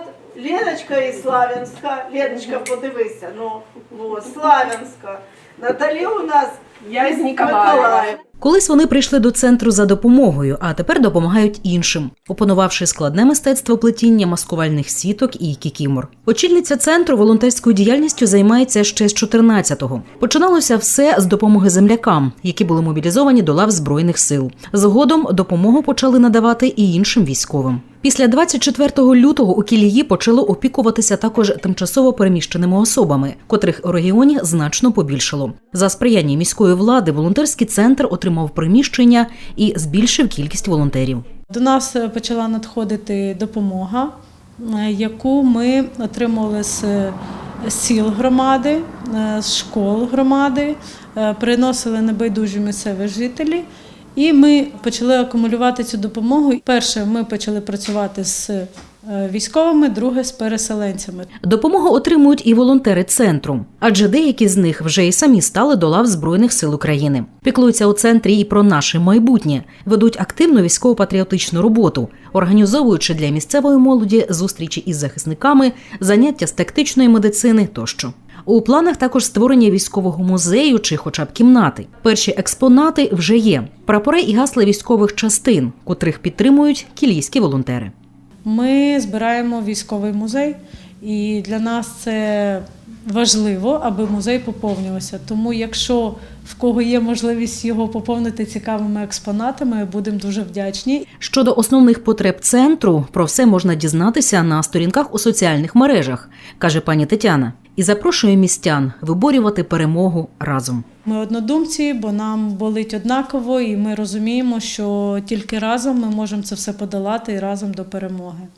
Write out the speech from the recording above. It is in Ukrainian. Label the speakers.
Speaker 1: от Леночка із Славянська. Леночка, подивися, ну, от, Славянська. Наталі у нас
Speaker 2: Я
Speaker 1: із
Speaker 2: із Миколаєва.
Speaker 3: Колись вони прийшли до центру за допомогою, а тепер допомагають іншим, опанувавши складне мистецтво плетіння маскувальних сіток і кікімор. Очільниця центру волонтерською діяльністю займається ще з 14-го. Починалося все з допомоги землякам, які були мобілізовані до лав збройних сил. Згодом допомогу почали надавати і іншим військовим. Після 24 лютого у Кілії почали опікуватися також тимчасово переміщеними особами, котрих у регіоні значно побільшало. За сприяння міської влади волонтерський центр отримав приміщення і збільшив кількість волонтерів.
Speaker 4: До нас почала надходити допомога, яку ми отримали з сіл громади, е, з школ громади, е, приносили небайдужі місцеві жителі. І ми почали акумулювати цю допомогу. Перше, ми почали працювати з е, військовими, друге з переселенцями.
Speaker 3: Допомогу отримують і волонтери центру, адже деякі з них вже й самі стали до лав Збройних сил України. Піклуються у центрі і про наше майбутнє, ведуть активну військово-патріотичну роботу, організовуючи для місцевої молоді зустрічі із захисниками, заняття з тактичної медицини тощо. У планах також створення військового музею чи хоча б кімнати. Перші експонати вже є: прапори і гасли військових частин, котрих підтримують кілійські волонтери.
Speaker 4: Ми збираємо військовий музей, і для нас це важливо, аби музей поповнювався. Тому, якщо в кого є можливість його поповнити цікавими експонатами, будемо дуже вдячні.
Speaker 3: Щодо основних потреб центру, про все можна дізнатися на сторінках у соціальних мережах, каже пані Тетяна, і запрошує містян виборювати перемогу разом.
Speaker 4: Ми однодумці, бо нам болить однаково, і ми розуміємо, що тільки разом ми можемо це все подолати і разом до перемоги.